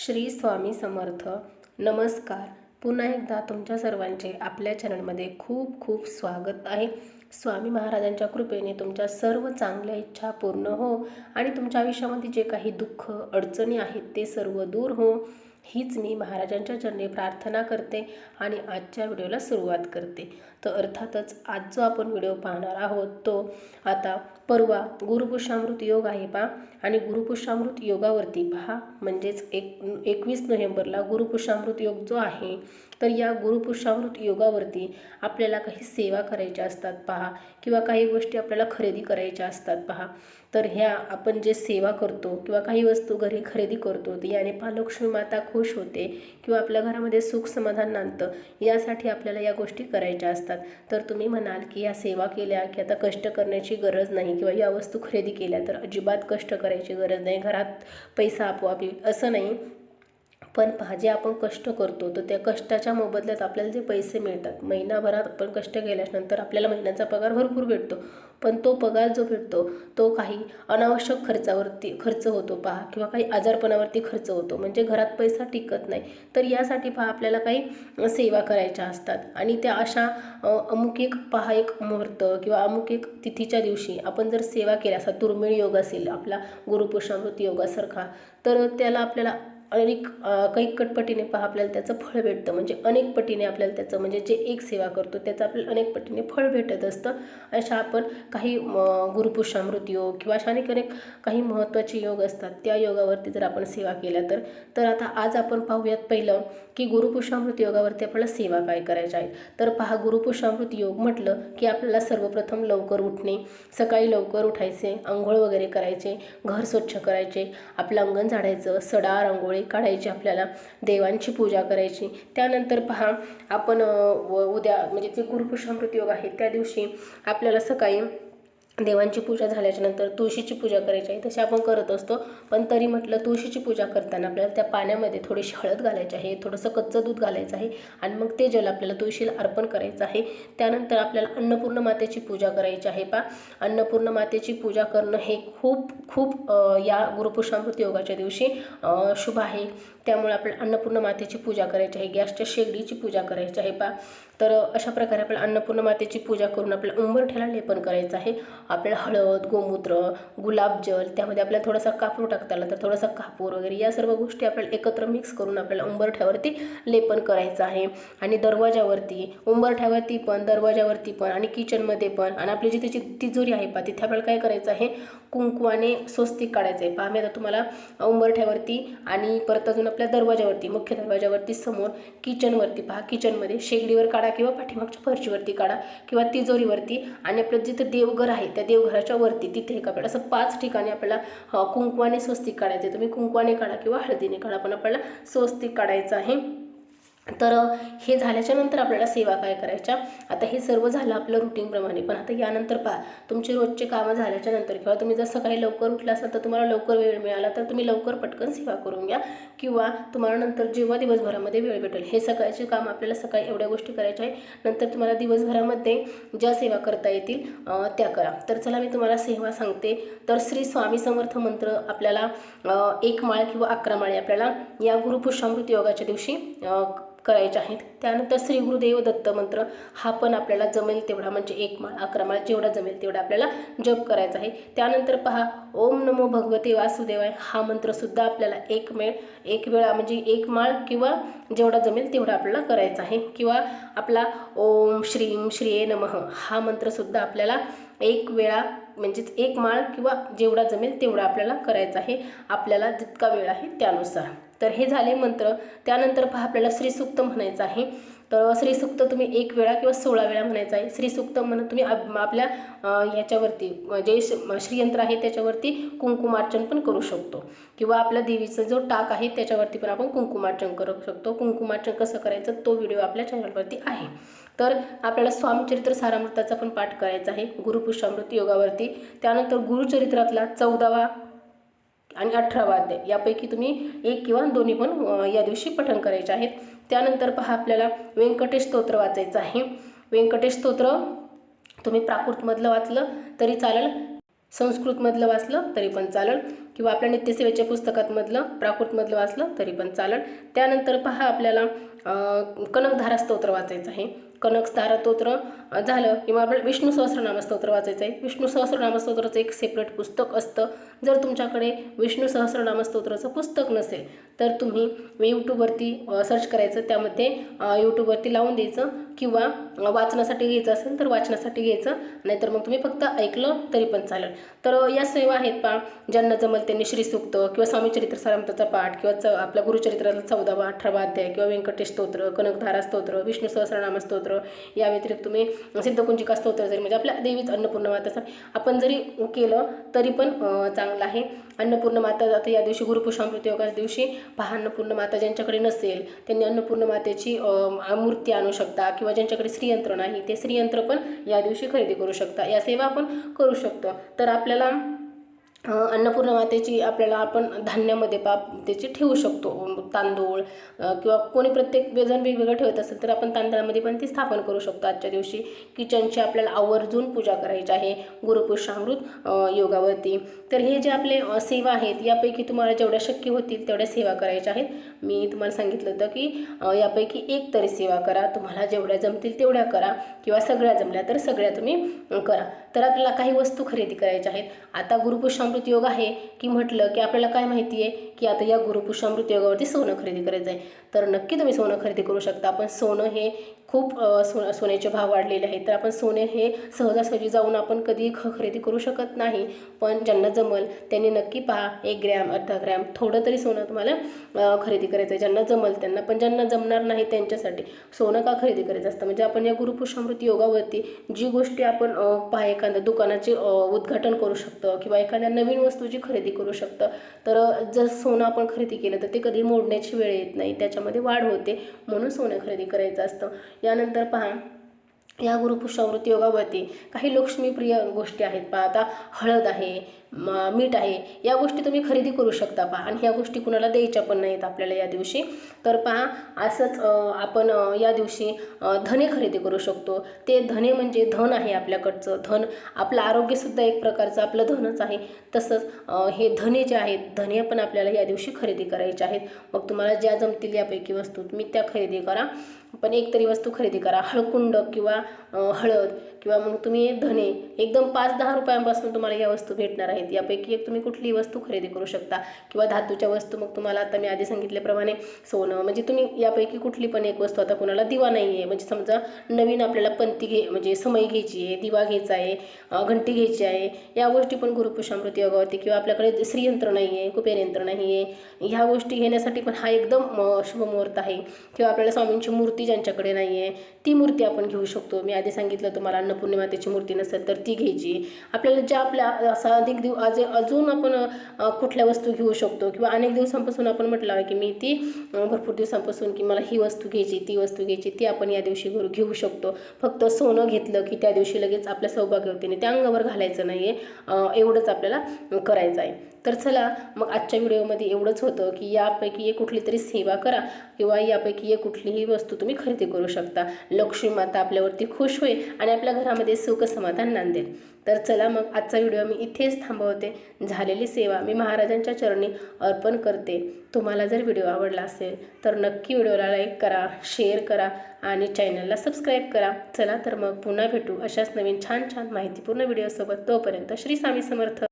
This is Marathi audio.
श्री स्वामी समर्थ. नमस्कार. पुन्हा एकदा तुमच्या सर्वांचे आपल्या चॅनलमध्ये खूप खूप स्वागत आहे. स्वामी महाराजांच्या कृपेने तुमच्या सर्व चांगल्या इच्छा पूर्ण हो आणि तुमच्या आयुष्यामध्ये जे काही दुःख अडचणी आहेत ते सर्व दूर हो. हीच मी महाराजांच्या चरणी प्रार्थना करते आणि आजच्या व्हिडिओला सुरुवात करते. तर अर्थातच आज जो आपण व्हिडिओ पाहणार आहोत तो आता परवा गुरुपुष्यामृत योग आहे पहा. आणि गुरुपुष्यामृत योगावरती पहा. म्हणजेच एक एकवीस नोव्हेंबरला गुरुपुष्यामृत योग जो आहे तर या गुरुपुषामृत योगावरती आपल्याला काही सेवा करायच्या असतात पहा. किंवा काही गोष्टी आपल्याला खरेदी करायच्या असतात पहा. तर ह्या आपण जे सेवा करतो किंवा काही वस्तू घरी खरेदी करतो तर याने पालक्ष्मी माता खुश होते किंवा आपल्या घरामध्ये सुख समाधान नांदतं यासाठी आपल्याला या गोष्टी करायच्या असतात. तर तुम्ही म्हणाल की या सेवा केल्या की आता कष्ट करण्याची गरज नाही किंवा या वस्तू खरेदी केल्या तर अजिबात कष्ट करायची गरज नाही. घरात पैसा आपोआप येईल. असं नाही. पण पहा जे आपण कष्ट करतो तर त्या कष्टाच्या मोबदल्यात आपल्याला जे पैसे मिळतात महिनाभरात आपण कष्ट केल्यानंतर आपल्याला महिन्याचा पगार भरपूर भेटतो. पण तो पगार जो भेटतो तो काही अनावश्यक खर्चावरती खर्च होतो पहा किंवा काही आजारपणावरती खर्च होतो. म्हणजे घरात पैसा टिकत नाही. तर यासाठी पहा आपल्याला काही सेवा करायच्या असतात. आणि त्या अशा अमुक एक पहा एक मुहूर्त किंवा अमुक एक तिथीच्या दिवशी आपण जर सेवा केल्या असा दुर्मिळ योग असेल आपला गुरुपुरुषामृत योगासारखा तर त्याला आपल्याला अनेक कैक कटपटीने पहा आपल्याला त्याचं फळ भेटतं. म्हणजे अनेक पटीने आपल्याला त्याचं म्हणजे जे एक सेवा करतो त्याचं आपल्याला अनेक पटीने फळ भेटत असतं. अशा आपण काही गुरुपुरुषामृत योग किंवा अशा अनेक अनेक काही महत्त्वाचे योग असतात त्या योगावरती जर आपण सेवा केल्या तर तर आता आज आपण पाहूयात पहिलं की गुरुपुरुषामृत योगावरती आपल्याला सेवा काय करायच्या आहेत. तर पहा गुरुपुषामृत योग म्हटलं की आपल्याला सर्वप्रथम लवकर उठणे सकाळी लवकर उठायचे आंघोळ वगैरे करायचे घर स्वच्छ करायचे आपलं अंगण झाडायचं सडा रांगोळी काढायची आपल्याला देवांची पूजा करायची. त्यानंतर पहा आपण व- उद्या म्हणजे जे गुरुपुषामृत योग आहे त्या दिवशी आपल्याला सकाळी देवांची पूजा झाल्याच्यानंतर तुळशीची पूजा करायची आहे तशी आपण करत असतो. पण तरी म्हटलं तुळशीची पूजा करताना आपल्याला त्या पाण्यामध्ये थोडीशी हळद घालायची आहे थोडंसं कच्चं दूध घालायचं आहे आणि मग ते जल आपल्याला तुळशीला अर्पण करायचं आहे. त्यानंतर आपल्याला अन्नपूर्ण मातेची पूजा करायची आहे पा अन्नपूर्ण मातेची पूजा करणं हे खूप खूप या गुरुपुषामृत योगाच्या दिवशी शुभ आहे. त्यामुळे आपल्याला अन्नपूर्ण मातेची पूजा करायची आहे गॅसच्या शेगडीची पूजा करायची आहे पा तर अशा प्रकारे आपल्याला अन्नपूर्ण मातेची पूजा करून आपल्याला उंबरठ्याला लेपन करायचं आहे. आपल्याला हळद गोमूत्र गुलाबजल त्यामध्ये आपल्याला थोडासा कापूर टाकता आला तर थोडासा कापूर वगैरे या सर्व गोष्टी आपल्याला एकत्र मिक्स करून आपल्याला उंबरठ्यावरती लेपन करायचं आहे. आणि दरवाजावरती उंबरठ्यावरती पण दरवाजावरती पण आणि किचनमध्ये पण आणि आपली जिथे जी तिजोरी आहे पा तिथे आपल्याला काय करायचं आहे? कुंकवाने स्वस्तिक काढायचं आहे पहा मी आता तुम्हाला उंबरठ्यावरती आणि परत अजून आपल्या दरवाजावरती मुख्य दरवाजावरती समोर किचनवरती पहा किचनमध्ये शेगडीवर काढा किंवा पाठीमागच्या फरशीवरती काढा किंवा तिजोरीवरती आणि आपलं जिथं देवघर आहे त्या देवघराच्या वरती तिथे एक आपल्याला असं पाच ठिकाणी आपल्याला कुंकवाने स्वस्तिक काढायचं आहे तुम्ही कुंकवाने काढा किंवा हळदीने काढा पण आपल्याला स्वस्तिक काढायचं आहे. तर हे झाल्याच्यानंतर आपल्याला सेवा काय करायच्या? आता हे सर्व झालं आपलं रुटीनप्रमाणे पण आता यानंतर पहा तुमचे रोजचे कामं झाल्याच्यानंतर किंवा तुम्ही जर सकाळी लवकर उठला असाल तर तुम्हाला लवकर वेळ मिळाला तर तुम्ही लवकर पटकन सेवा करून घ्या. किंवा तुम्हाला नंतर जेव्हा दिवसभरामध्ये वेळ भेटेल हे सकाळचे काम आपल्याला सकाळी एवढ्या गोष्टी करायच्या आहे नंतर तुम्हाला दिवसभरामध्ये ज्या सेवा करता येतील त्या करा. तर चला मी तुम्हाला सेवा सांगते. तर श्री स्वामी समर्थ मंत्र आपल्याला एक माळ किंवा अकरा माळे आपल्याला या गुरुपुषामृत योगाच्या दिवशी करायचे आहेत. त्यानंतर श्री गुरुदेव दत्त मंत्र हा पण आपल्याला जमेल तेवढा म्हणजे एक माळ अकरा माळ जेवढा जमेल तेवढा आपल्याला जप करायचा आहे. त्यानंतर पहा ओम नमो भगवते वासुदेवाय हा मंत्रसुद्धा आपल्याला एक मेळ एक वेळा म्हणजे एक माळ किंवा जेवढा जमेल तेवढा आपल्याला करायचा आहे. किंवा आपला ओम श्रीम श्रीये नमः हा मंत्रसुद्धा आपल्याला एक वेळा म्हणजेच एक माळ किंवा जेवढा जमेल तेवढा आपल्याला करायचा आहे. आपल्याला जितका वेळ आहे त्यानुसार. तर हे झाले मंत्र. त्यानंतर पहा आपल्याला श्रीसूक्त म्हणायचं आहे. तर श्रीसूक्त तुम्ही एक वेळा किंवा सोळा वेळा म्हणायचं आहे. श्रीसूक्त म्हणून तुम्ही आपल्या ह्याच्यावरती जे श्रीयंत्र आहे त्याच्यावरती कुंकुमार्चन पण करू शकतो. किंवा आपल्या देवीचा जो टाक आहे त्याच्यावरती पण आपण कुंकुमार्चन करू शकतो. कुंकुमार्चन कसं करायचं तो व्हिडिओ आपल्या चॅनलवरती आहे. तर आपल्याला स्वामीचरित्र सारामृताचा पण पाठ करायचा आहे. गुरुपुष्यामृत योगावरती. त्यानंतर गुरुचरित्रातला चौदावा आणि अठरावा अध्याय यापैकी तुम्ही एक किंवा दोन्ही पण या दिवशी पठण करायचे आहेत. त्यानंतर पहा आपल्याला व्यंकटेश स्तोत्र वाचायचं आहे. व्यंकटेश स्तोत्र तुम्ही प्राकृतमधलं वाचलं तरी चालेल संस्कृतमधलं वाचलं तरी पण चालेल. किंवा आपल्या नित्यसेवेच्या पुस्तकातमधलं प्राकृतमधलं वाचलं तरी पण चालेल. त्यानंतर पहा आपल्याला कनकधारा स्तोत्र वाचायचं आहे. कनकधारा स्तोत्र झालं. किंवा आपल्याला विष्णू सहस्रनाम स्तोत्र वाचायचं आहे. विष्णू सहस्रनाम स्तोत्राचं एक सेपरेट पुस्तक असतं. जर तुमच्याकडे विष्णू सहस्रनाम स्तोत्राचं पुस्तक नसेल तर तुम्ही यूट्यूबवरती सर्च करायचं. त्यामध्ये यूट्यूबवरती लावून द्यायचं किंवा वाचनासाठी घ्यायचं असेल तर वाचनासाठी घ्यायचं. नाहीतर मग तुम्ही फक्त ऐकलं तरी पण चालेल. तर या सेवा आहेत पा ज्यांना जमल त्यांनी श्रीसूक्त किंवा स्वामी चरित्र सारामताचा पाठ किंवा च आपल्या गुरुचरित्राचा चौदावा अठरावा अध्याय किंवा व्यंकटेश स्तोत्र कनकधारा स्तोत्र विष्णू सहस्रनाम स्तोत्र या व्यतिरिक्त तुम्ही सिद्धकुंजिका स्तोत्र जरी म्हणजे आपल्या देवीच अन्नपूर्ण माताचा आपण जरी केलं तरी पण चांगलं आहे. अन्नपूर्ण माता आता या दिवशी गुरुपुषामृत योगाच्या दिवशी पहा अन्नपूर्ण माता ज्यांच्याकडे नसेल त्यांनी अन्नपूर्ण मातेची मूर्ती आणू शकता किंवा ज्यांच्याकडे श्रीयंत्र नाही ते श्रीयंत्र पण या दिवशी खरेदी करू शकता. या सेवा आपण करू शकतो. तर आपल्याला अन्नपूर्ण मातेची आपल्याला आपण धान्यामध्ये पाप त्याची ठेवू शकतो. तांदूळ किंवा कोणी प्रत्येक जण वेगवेगळं ठेवत असेल तर आपण तांदळामध्ये पण ती स्थापन करू शकतो. आजच्या दिवशी किचनची आपल्याला आवर्जून पूजा करायची आहे. गुरुपुरुषामृत योगावरती. तर हे जे आपले सेवा आहेत यापैकी तुम्हाला जेवढ्या शक्य होतील तेवढ्या सेवा करायच्या आहेत. मी तुम्हाला सांगितलं होतं की यापैकी एक तरी सेवा करा. तुम्हाला जेवढ्या जमतील तेवढ्या करा. किंवा सगळ्या जमल्या तर सगळ्या तुम्ही करा. तर आपल्याला काही वस्तू खरेदी करायच्या आहेत. आता गुरुपुरुषामृत योग आहे की म्हटलं की आपल्याला काय माहिती आहे की आता या गुरुपुरुषामृत योगावरती सोनं खरेदी करायचं आहे. तर नक्की तुम्ही सोनं खरेदी करू शकता. आपण सोनं हे खूप अ, सो सोन्याचे भाव वाढलेले आहेत. तर आपण सोने हे सहजासहजी जाऊन आपण कधी ख खरेदी करू शकत नाही. पण ज्यांना जमल त्यांनी नक्की पहा एक ग्रॅम अर्धा ग्रॅम थोडं तरी सोनं तुम्हाला खरेदी करायचं आहे. ज्यांना जमल त्यांना. पण ज्यांना जमणार नाही त्यांच्यासाठी सोनं का खरेदी करायचं असतं? म्हणजे आपण या गुरुपुरुषामृत योगावरती जी गोष्टी आपण पहा एखाद्या दुकानाचे उद्घाटन करू शकतो किंवा एखाद्या नवीन वस्तूची खरेदी करू शकतं. तर जर सोनं आपण खरेदी केलं तर ते कधी मोडण्याची वेळ येत नाही. त्याच्यामध्ये वाढ होते म्हणून सोनं खरेदी करायचं असतं. यानंतर पहा या गुरुपुष्यावृत्ती योगावरती काही लक्ष्मीप्रिय गोष्टी आहेत. पहा आता हळद आहे मीठ आहे या गोष्टी तुम्ही खरेदी करू शकता पहा. आणि ह्या गोष्टी कुणाला द्यायच्या पण नाहीत आपल्याला या दिवशी. तर पहा असंच आपण या दिवशी धने खरेदी करू शकतो. ते धने म्हणजे धन आहे आपल्याकडचं. धन आपलं आरोग्यसुद्धा एक प्रकारचं आपलं धनच आहे. तसंच हे धने जे आहेत धने पण आपल्याला या दिवशी खरेदी करायचे आहेत. मग तुम्हाला ज्या जमतील यापैकी वस्तू तुम्ही त्या खरेदी करा. पण एक तरी वस्तू खरेदी करा. हळकुंड किंवा हळद किंवा मग तुम्ही धने एकदम पाच दहा रुपयांपासून तुम्हाला या वस्तू भेटणार आहेत. यापैकी एक तुम्ही कुठलीही वस्तू खरेदी करू शकता. किंवा धातूच्या वस्तू मग तुम्हाला आता मी आधी सांगितल्याप्रमाणे सोनं म्हणजे तुम्ही यापैकी कुठली पण एक वस्तू आता कोणाला दिवा नाही आहे म्हणजे समजा नवीन आपल्याला पंती घे म्हणजे समई घ्यायची आहे दिवा घ्यायचा आहे घंटी घ्यायची आहे या गोष्टी पण गुरुपुषामृत योगावरती किंवा आपल्याकडे श्रीयंत्र नाही आहे कुपेरयंत्र नाही आहे ह्या गोष्टी घेण्यासाठी पण हा एकदम शुभ मुहूर्त आहे. किंवा आपल्याला स्वामींची मूर्ती ज्यांच्याकडे नाही आहे ती मूर्ती आपण घेऊ शकतो. मी आधी सांगितलं तुम्हाला अन्नपूर्णिमातेची मूर्ती नसेल तर ती घ्यायची. आपल्याला ज्या आपल्या असा अधिक दिव आज अजून आपण कुठल्या वस्तू घेऊ शकतो किंवा अनेक दिवसांपासून आपण म्हटलं आहे की मी ती भरपूर दिवसांपासून की मला ही वस्तू घ्यायची ती वस्तू घ्यायची ती आपण या दिवशी घरू घेऊ शकतो. फक्त सोनं घेतलं की त्या दिवशी लगेच आपल्या सौभाग्यवतीने त्या अंगावर घालायचं नाही आहे एवढंच आपल्याला करायचं आहे. तर चला मग आजच्या व्हिडिओमध्ये एवढंच होतं की यापैकी एक कुठली तरी सेवा करा किंवा यापैकी एक कुठलीही वस्तू तुम्ही खरेदी करू शकता. लक्ष्मी माता आपल्यावरती खुश होईल आणि आपल्या घरामध्ये सुख समाधान नांदेल. तर चला मग आजचा व्हिडिओ मी इथेच थांबवते. झालेली सेवा मी महाराजांच्या चरणी अर्पण करते. तुम्हाला जर व्हिडिओ आवडला असेल तर नक्की व्हिडिओला लाईक करा शेअर करा आणि चॅनलला सबस्क्राईब करा. चला तर मग पुन्हा भेटू अशाच नवीन छान छान माहितीपूर्ण व्हिडिओसोबत. तोपर्यंत श्री स्वामी समर्थ.